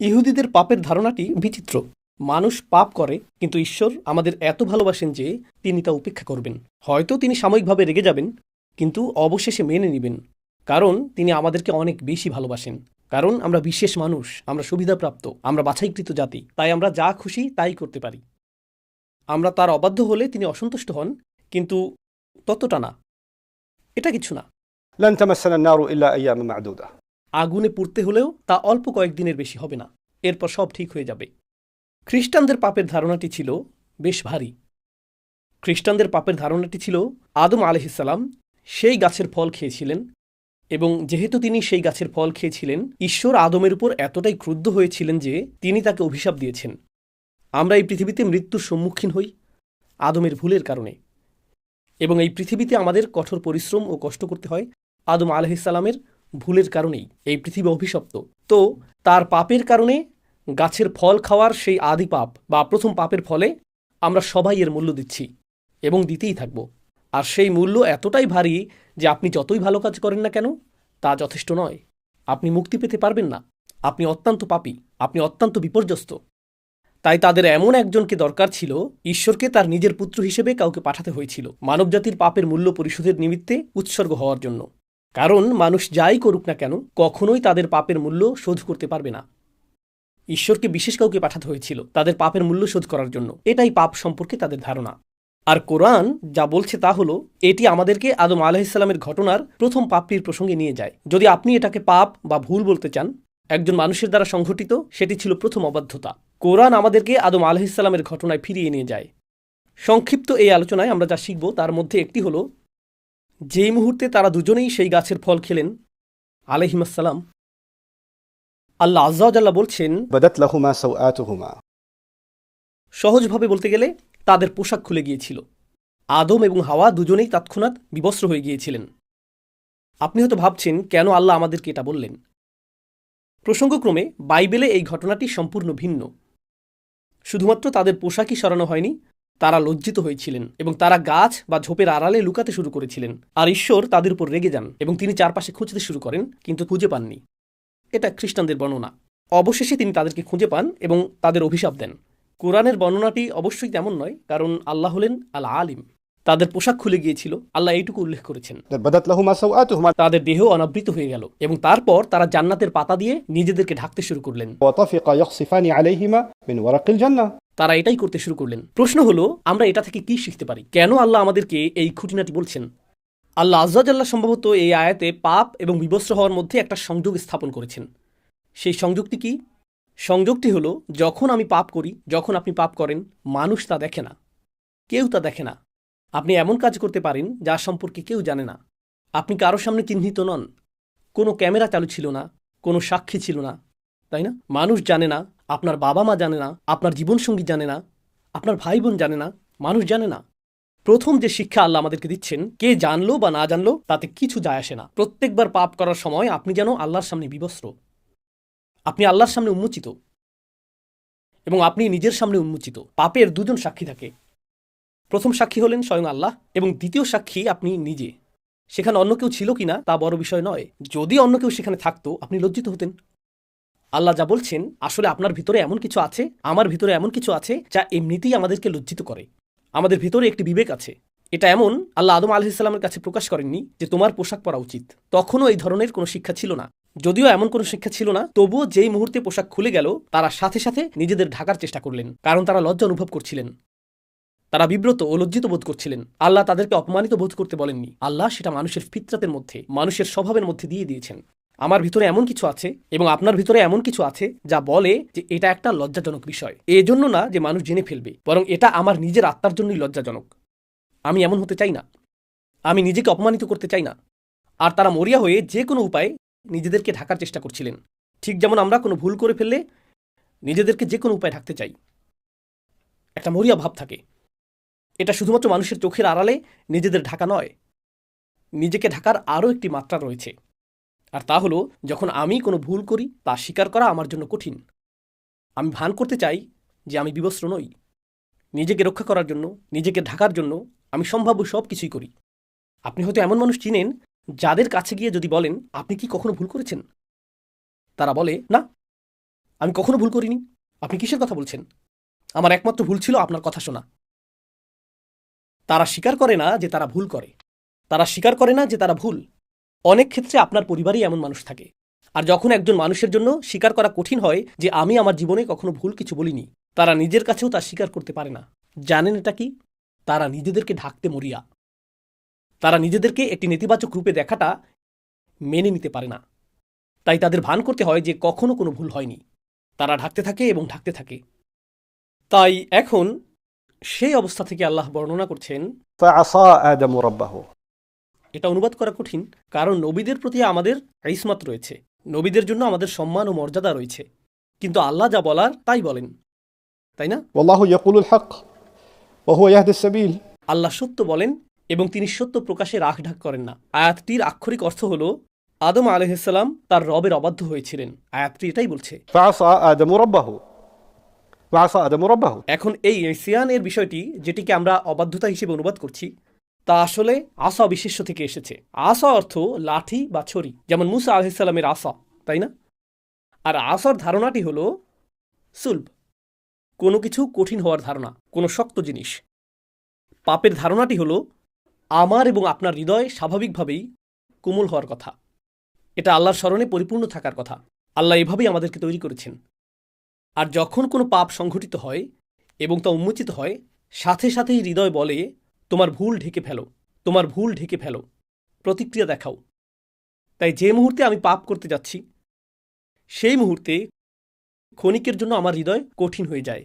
ইহুদিদের পাপের ধারণাটি বিচিত্র মানুষ পাপ করে কিন্তু ঈশ্বর আমাদের এত ভালোবাসেন যে তিনি তা উপেক্ষা করবেন হয়তো তিনি সাময়িকভাবে রেগে যাবেন কিন্তু অবশেষে মেনে নেবেন কারণ তিনি আমাদেরকে অনেক বেশি ভালোবাসেন কারণ আমরা বিশেষ মানুষ আমরা সুবিধাপ্রাপ্ত আমরা বাছাইকৃত জাতি তাই আমরা যা খুশি তাই করতে পারি আমরা তার অবাধ্য হলে তিনি অসন্তুষ্ট হন কিন্তু ততটা না এটা কিছু না لن تمسنا النار إلا أياما معدودة আগুনে পুড়তে হলেও তা অল্প কয়েকদিনের বেশি হবে না। এরপর সব ঠিক হয়ে যাবে। খ্রিস্টানদের পাপের ধারণাটি ছিল বেশ ভারী। খ্রিস্টানদের পাপের ধারণাটি ছিল আদম আলহিসাল্লাম সেই গাছের ফল খেয়েছিলেন এবং যেহেতু তিনি সেই গাছের ফল খেয়েছিলেন, ঈশ্বর আদমের উপর এতটাই ক্রুদ্ধ হয়েছিলেন যে তিনি তাকে অভিশাপ দিয়েছেন। আমরা এই পৃথিবীতে মৃত্যুর সম্মুখীন হই আদমের ভুলের কারণে এবং এই পৃথিবীতে আমাদের কঠোর পরিশ্রম ও কষ্ট করতে হয় আদম আলহিসাল্লামের ভুলের কারণেই এই পৃথিবী অভিশপ্ত। তো তার পাপের কারণে গাছের ফল খাওয়ার সেই আদি পাপ বা প্রথম পাপের ফলে আমরা সবাই এর মূল্য দিচ্ছি এবং দিতেই থাকব। আর সেই মূল্য এতটাই ভারী যে আপনি যতই ভালো কাজ করেন না কেন, তা যথেষ্ট নয়। আপনি মুক্তি পেতে পারবেন না। আপনি অত্যন্ত পাপী, আপনি অত্যন্ত বিপর্যস্ত। তাই তাদের এমন একজনকে দরকার ছিল, ঈশ্বরকে তার নিজের পুত্র হিসেবে কাউকে পাঠাতে হয়েছিল। মানবজাতির পাপের মূল্য পরিশোধের নিমিত্তে উৎসর্গ হওয়ার জন্য। কারণ মানুষ যাই করুক না কেন, কখনোই তাদের পাপের মূল্য শোধ করতে পারবে না। ঈশ্বরকে বিশেষ কাউকে পাঠাতে হয়েছিল তাদের পাপের মূল্য শোধ করার জন্য। এটাই পাপ সম্পর্কে তাদের ধারণা। আর কোরআন যা বলছে তা হলো, এটি আমাদেরকে আদম আলাহিসাল্লামের ঘটনার প্রথম পাপটির প্রসঙ্গে নিয়ে যায়। যদি আপনি এটাকে পাপ বা ভুল বলতে চান, একজন মানুষের দ্বারা সংঘটিত, সেটি ছিল প্রথম অবাধ্যতা। কোরআন আমাদেরকে আদম আলাহিসাল্লামের ঘটনায় ফিরিয়ে নিয়ে যায়। সংক্ষিপ্ত এই আলোচনায় আমরা যা শিখব তার মধ্যে একটি হলো যেই মুহূর্তে তারা দুজনেই সেই গাছের ফল খেলেন আলহিমাসাল্লাম আল্লাহ আজ্লা বলছেন সহজভাবে বলতে গেলে তাদের পোশাক খুলে গিয়েছিল। আদম এবং হাওয়া দুজনেই তৎক্ষণাৎ বিবস্ত্র হয়ে গিয়েছিলেন। আপনি হয়তো ভাবছেন কেন আল্লাহ আমাদেরকে এটা বললেন? প্রসঙ্গক্রমে বাইবেলে এই ঘটনাটি সম্পূর্ণ ভিন্ন। শুধুমাত্র তাদের পোশাকই সরানো হয়নি তারা লজ্জিত হয়েছিলেন এবং তারা গাছ বা ঝোপের আড়ালে লুকাতে শুরু করেছিলেন। আর ঈশ্বর তাদের উপর রেগে যান এবং তিনি চারপাশে খুঁজতে শুরু করেন, কিন্তু খুঁজে পাননি। এটা খ্রিস্টানদের বর্ণনা। অবশেষে তিনি তাদেরকে খুঁজে পান এবং তাদের অভিশাপ দেন। কোরআনের বর্ণনাটি অবশ্যই তেমন নয়, কারণ আল্লাহ হলেন আল আলিম তাদের পোশাক খুলে গিয়েছিল, আল্লাহ এইটুকু উল্লেখ করেছেন। তাদের দেহ অনাবৃত হয়ে গেল এবং তারপর তারা জান্নাতের পাতা দিয়ে নিজেদেরকে ঢাকতে শুরু করলেন। তারা এটাই করতে শুরু করলেন। প্রশ্ন হলো, আমরা এটা থেকে কি শিখতে পারি? কেন আল্লাহ আমাদেরকে এই খুঁটিনাটি বলছেন? আল্লাহ আজাল্লাহ সম্ভবত এই আয়াতে পাপ এবং বিবস্ত্র হওয়ার মধ্যে একটা সংযোগ স্থাপন করেছেন। সেই সংযোগটি কি? সংযোগটি হলো, যখন আমি পাপ করি, যখন আপনি পাপ করেন, মানুষ তা দেখে না। কেউ তা দেখে না। আপনি এমন কাজ করতে পারেন, যা সম্পর্কে কেউ জানে না। আপনি কারও সামনে চিহ্নিত নন। কোনো ক্যামেরা চালু ছিল না, কোনো সাক্ষী ছিল না। তাই না? মানুষ জানে না, আপনার বাবা মা জানে না, আপনার জীবনসঙ্গী জানে না, আপনার ভাই বোন জানে না, মানুষ জানে না। প্রথম যে শিক্ষা আল্লাহ আমাদেরকে দিচ্ছেন, কে জানলো বা না জানলো, তাতে কিছু যায় আসে না। প্রত্যেকবার পাপ করার সময় আপনি যেন আল্লাহর সামনে বিবস্ত্র। আপনি আল্লাহর সামনে উন্মোচিত। এবং আপনি নিজের সামনে উন্মোচিত। পাপের দুজন সাক্ষী থাকে। প্রথম সাক্ষী হলেন স্বয়ং আল্লাহ এবং দ্বিতীয় সাক্ষী আপনি নিজে। সেখানে অন্য কেউ ছিল কিনা তা বড় বিষয় নয়। যদি অন্য কেউ সেখানে থাকতো, আপনি লজ্জিত হতেন। আল্লাহ যা বলছেন, আসলে আপনার ভিতরে এমন কিছু আছে, আমার ভিতরে এমন কিছু আছে যা এমনিতেই আমাদেরকে লজ্জিত করে। আমাদের ভিতরে একটি বিবেক আছে। এটা এমন, আল্লাহ আদম আলহিসাল্লামের কাছে প্রকাশ করেননি যে তোমার পোশাক পরা উচিত। তখনও এই ধরনের কোনো শিক্ষা ছিল না। যদিও এমন কোনো শিক্ষা ছিল না, তবুও যেই মুহূর্তে পোশাক খুলে গেল, তারা সাথে সাথে নিজেদের ঢাকার চেষ্টা করলেন, কারণ তারা লজ্জা অনুভব করছিলেন। তারা বিব্রত ও লজ্জিত বোধ করছিলেন। আল্লাহ তাদেরকে অপমানিত বোধ করতে বলেননি। আল্লাহ সেটা মানুষের ফিতরাতের মধ্যে, মানুষের স্বভাবের মধ্যে দিয়ে দিয়েছেন। আমার ভিতরে এমন কিছু আছে এবং আপনার ভিতরে এমন কিছু আছে যা বলে যে এটা একটা লজ্জাজনক বিষয়। এজন্য না যে মানুষ জেনে ফেলবে, বরং এটা আমার নিজের আত্মার জন্যই লজ্জাজনক। আমি এমন হতে চাই না। আমি নিজেকে অপমানিত করতে চাই না। আর তারা মরিয়া হয়ে যে কোনো উপায়ে নিজেদেরকে ঢাকার চেষ্টা করছিলেন। ঠিক যেমন আমরা কোনো ভুল করে ফেললে নিজেদেরকে যে কোনো উপায়ে ঢাকতে চাই। একটা মরিয়া ভাব থাকে। এটা শুধুমাত্র মানুষের চোখের আড়ালে নিজেদের ঢাকা নয়, নিজেকে ঢাকার আরও একটি মাত্রা রয়েছে। আর তা হলো, যখন আমি কোনো ভুল করি তা স্বীকার করা আমার জন্য কঠিন, আমি ভান করতে চাই যে আমি বিবস্ত্র নই। নিজেকে রক্ষা করার জন্য, নিজেকে ঢাকার জন্য আমি সম্ভাব্য সব কিছুই করি। আপনি হয়তো এমন মানুষ চিনেন, যাদের কাছে গিয়ে যদি বলেন, আপনি কি কখনো ভুল করেছেন? তারা বলে, না, আমি কখনো ভুল করিনি। আপনি কিসের কথা বলছেন? আমার একমাত্র ভুল ছিল আপনার কথা শোনা। তারা স্বীকার করে না যে তারা ভুল করে। তারা স্বীকার করে না যে তারা ভুল। অনেক ক্ষেত্রে আপনার পরিবারই এমন মানুষ থাকে। আর যখন একজন মানুষের জন্য স্বীকার করা কঠিন হয় যে আমি আমার জীবনে কখনো ভুল কিছু বলিনি, তারা নিজের কাছেও তা স্বীকার করতে পারে না। জানেন এটা কি? তারা নিজেদেরকে ঢাকতে মরিয়া। তারা নিজেদেরকে একটি নেতিবাচক রূপে দেখাটা মেনে নিতে পারে না। তাই তাদের ভান করতে হয় যে কখনো কোনো ভুল হয়নি। তারা ঢাকতে থাকে এবং ঢাকতে থাকে। তাই এখন সেই অবস্থা থেকে আল্লাহ বর্ণনা করছেন এটা অনুবাদ করা কঠিন কারণ নবীদের প্রতি আমাদের ইসমাত রয়েছে। নবীদের জন্য আমাদের সম্মান ও মর্যাদা রয়েছে। কিন্তু আল্লাহ যা বলার তাই বলেন। তাই না? আল্লাহ সত্য বলেন এবং তিনি সত্য প্রকাশে রাখঢাক করেন না। আয়াতটির আক্ষরিক অর্থ হল আদম আলহিসাল্লাম তার রবের অবাধ্য হয়েছিলেন। আয়াতটি এটাই বলছে। এখন এই এশিয়ান এর বিষয়টি যেটিকে আমরা অবাধ্যতা হিসেবে অনুবাদ করছি তা আসলে আসা বিশেষ্য থেকে এসেছে। আসা অর্থ লাঠি বা ছড়ি, যেমন মুসা আলহিসাল্লামের আসা, তাই না? আর আসার ধারণাটি হল সুলভ। কোনো কিছু কঠিন হওয়ার ধারণা, কোনো শক্ত জিনিস। পাপের ধারণাটি হল আমার এবং আপনার হৃদয় স্বাভাবিকভাবেই কোমল হওয়ার কথা। এটা আল্লাহর স্মরণে পরিপূর্ণ থাকার কথা। আল্লাহ এভাবেই আমাদেরকে তৈরি করেছেন। আর যখন কোনো পাপ সংঘটিত হয় এবং তা উন্মোচিত হয়, সাথে সাথেই হৃদয় বলে তোমার ভুল ঢেকে ফেলো, তোমার ভুল ঢেকে ফেলো, প্রতিক্রিয়া দেখাও। তাই যে মুহূর্তে আমি পাপ করতে যাচ্ছি, সেই মুহূর্তে ক্ষণিকের জন্য আমার হৃদয় কঠিন হয়ে যায়,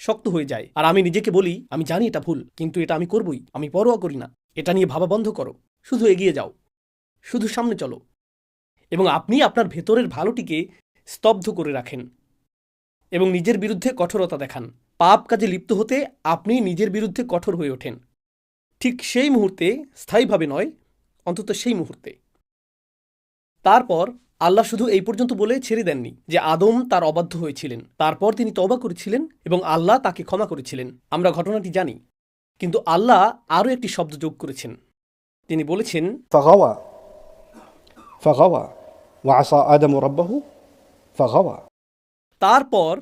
শক্ত হয়ে যায়। আর আমি নিজেকে বলি, আমি জানি এটা ভুল, কিন্তু এটা আমি করবই, আমি পরোয়া করি না। এটা নিয়ে ভাবা বন্ধ করো, শুধু এগিয়ে যাও, শুধু সামনে চলো। এবং আপনি আপনার ভেতরের ভালোটিকে স্তব্ধ করে রাখেন এবং নিজের বিরুদ্ধে কঠোরতা দেখান। পাপ কাজে লিপ্ত হতে আপনি নিজের বিরুদ্ধে কঠোর হয়ে ওঠেন। ঠিক সেই মুহূর্তে, স্থায়ীভাবে নয়, অন্তত সেই মুহূর্তে। তারপর আল্লাহ শুধু এই পর্যন্ত বলে ছেড়ে দেননি যে আদম তার অবাধ্য হয়েছিলেন। তারপর তিনি তবা করেছিলেন এবং আল্লাহ তাকে ক্ষমা করেছিলেন। আমরা ঘটনাটি জানি, কিন্তু আল্লাহ আরও একটি শব্দ যোগ করেছেন। তিনি বলেছেন, ফাগাওয়া ফাগাওয়া, ওয়া আসা আদম রব্বাহু ফাগাওয়া। তারপর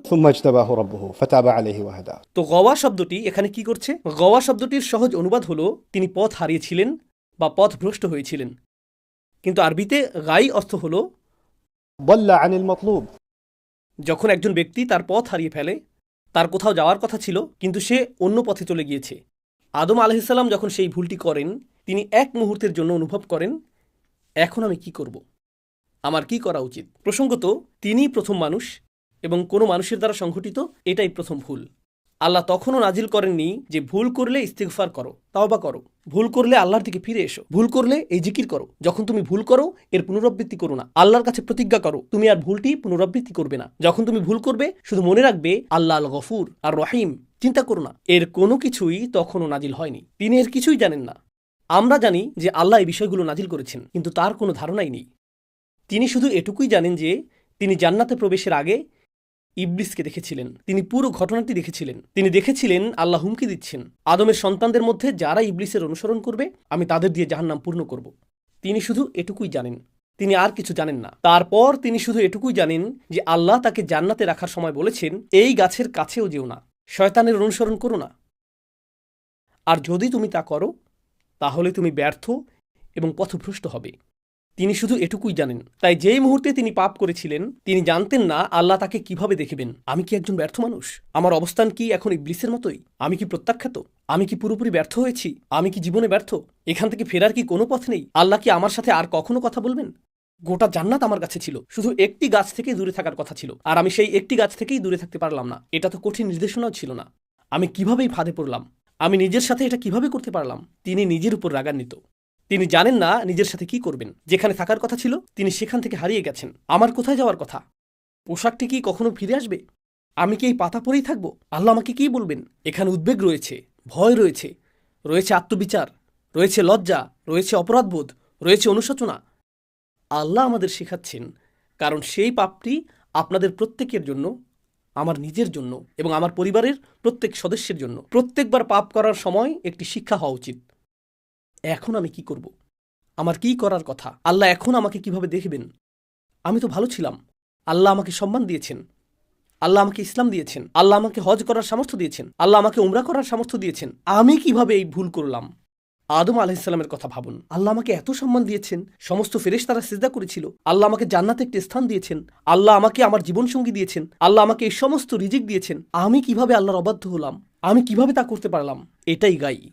তো গওয়া শব্দটি এখানে কি করছে? গওয়া শব্দটির সহজ অনুবাদ হলো তিনি পথ হারিয়েছিলেন বা পথ ভ্রষ্ট হয়েছিলেন। কিন্তু আরবিতে গাই অর্থ হলো যখন একজন ব্যক্তি তার পথ হারিয়ে ফেলে তার কোথাও যাওয়ার কথা ছিল কিন্তু সে অন্য পথে চলে গিয়েছে। আদম আলহিসাল্লাম যখন সেই ভুলটি করেন তিনি এক মুহূর্তের জন্য অনুভব করেন এখন আমি কি করব? আমার কি করা উচিত? প্রসঙ্গত তিনি প্রথম মানুষ এবং কোনো মানুষের দ্বারা সংঘটিত এটাই প্রথম ভুল। আল্লাহ তখনও নাজিল করেননি যে ভুল করলে ইস্তিগফার করো তাও বা করো। ভুল করলে আল্লাহর দিকে ফিরে এসো। ভুল করলে এই জিকির করো। যখন তুমি ভুল করো, এর পুনরাবৃত্তি করো না। আল্লাহর কাছে প্রতিজ্ঞা করো। তুমি আর ভুলটি পুনরাবৃত্তি করবে না। যখন তুমি ভুল করবে, শুধু মনে রাখবে, আল্লাহ আল গফুর আর রহিম চিন্তা করো না। এর কোনো কিছুই তখনও নাজিল হয়নি। তিনি এর কিছুই জানেন না। আমরা জানি যে আল্লাহ এই বিষয়গুলো নাজিল করেছেন, কিন্তু তার কোনো ধারণাই নেই। তিনি শুধু এটুকুই জানেন যে তিনি জান্নাতে প্রবেশের আগে ইবলিসকে দেখেছিলেন। তিনি পুরো ঘটনাটি দেখেছিলেন। তিনি দেখেছিলেন, আল্লাহ হুমকি দিচ্ছেন। আদমের সন্তানদের মধ্যে যারা ইবলিসের অনুসরণ করবে, আমি তাদের দিয়ে জাহান্নাম পূর্ণ করব। তিনি শুধু এটুকুই জানেন। তিনি আর কিছু জানেন না। তারপর তিনি শুধু এটুকুই জানেন যে আল্লাহ তাকে জান্নাতে রাখার সময় বলেছেন, এই গাছের কাছেও যেও না। শয়তানের অনুসরণ করো না। আর যদি তুমি তা করো, তাহলে তুমি ব্যর্থ এবং পথভ্রষ্ট হবে। তিনি শুধু এটুকুই জানেন। তাই যেই মুহূর্তে তিনি পাপ করেছিলেন, তিনি জানতেন না আল্লাহ তাকে কীভাবে দেখবেন। আমি কি একজন ব্যর্থ মানুষ? আমার অবস্থান কি এখন ইবলিসের মতোই? আমি কি প্রত্যাখ্যাত? আমি কি পুরোপুরি ব্যর্থ হয়েছি? আমি কি জীবনে ব্যর্থ? এখান থেকে ফেরার কি কোনো পথ নেই? আল্লাহ কি আমার সাথে আর কখনো কথা বলবেন? গোটা জান্নাত আমার কাছে ছিল। শুধু একটি গাছ থেকে দূরে থাকার কথা ছিল। আর আমি সেই একটি গাছ থেকেই দূরে থাকতে পারলাম না। এটা তো কঠিন নির্দেশনাও ছিল না। আমি কিভাবেই ফাঁদে পড়লাম? আমি নিজের সাথে এটা কীভাবে করতে পারলাম? তিনি নিজের উপর রাগান্বিত। তিনি জানেন না নিজের সাথে কি করবেন। যেখানে থাকার কথা ছিল, তিনি সেখান থেকে হারিয়ে গেছেন। আমার কোথায় যাওয়ার কথা? পোশাকটি কি কখনো ফিরে আসবে? আমি কি এই পাতা পরেই থাকব? আল্লাহ আমাকে কি বলবেন? এখানে উদ্বেগ রয়েছে, ভয় রয়েছে। রয়েছে আত্মবিচার, রয়েছে লজ্জা, রয়েছে অপরাধবোধ, রয়েছে অনুশোচনা। আল্লাহ আমাদের শেখাচ্ছেন, কারণ সেই পাপটি আপনাদের প্রত্যেকের জন্য, আমার নিজের জন্য এবং আমার পরিবারের প্রত্যেক সদস্যের জন্য। প্রত্যেকবার পাপ করার সময় একটি শিক্ষা হওয়া উচিত। এখন আমি কি করব? আমার কি করার কথা? আল্লাহ এখন আমাকে কীভাবে দেখবেন? আমি তো ভালো ছিলাম। আল্লাহ আমাকে সম্মান দিয়েছেন। আল্লাহ আমাকে ইসলাম দিয়েছেন। আল্লাহ আমাকে হজ করার সামর্থ্য দিয়েছেন। আল্লাহ আমাকে উমরা করার সামর্থ্য দিয়েছেন। আমি কীভাবে এই ভুল করলাম? আদম আলাহিসাল্লামের কথা ভাবুন। আল্লাহ আমাকে এত সম্মান দিয়েছেন। সমস্ত ফেরেশ তারা সিজদা করেছিল। আল্লাহ আমাকে জান্নাতে একটি স্থান দিয়েছেন। আল্লাহ আমাকে আমার জীবনসঙ্গী দিয়েছেন। আল্লাহ আমাকে এই সমস্ত রিজিক দিয়েছেন। আমি কীভাবে আল্লাহর অবাধ্য হলাম? আমি কীভাবে তা করতে পারলাম? এটাই গাই।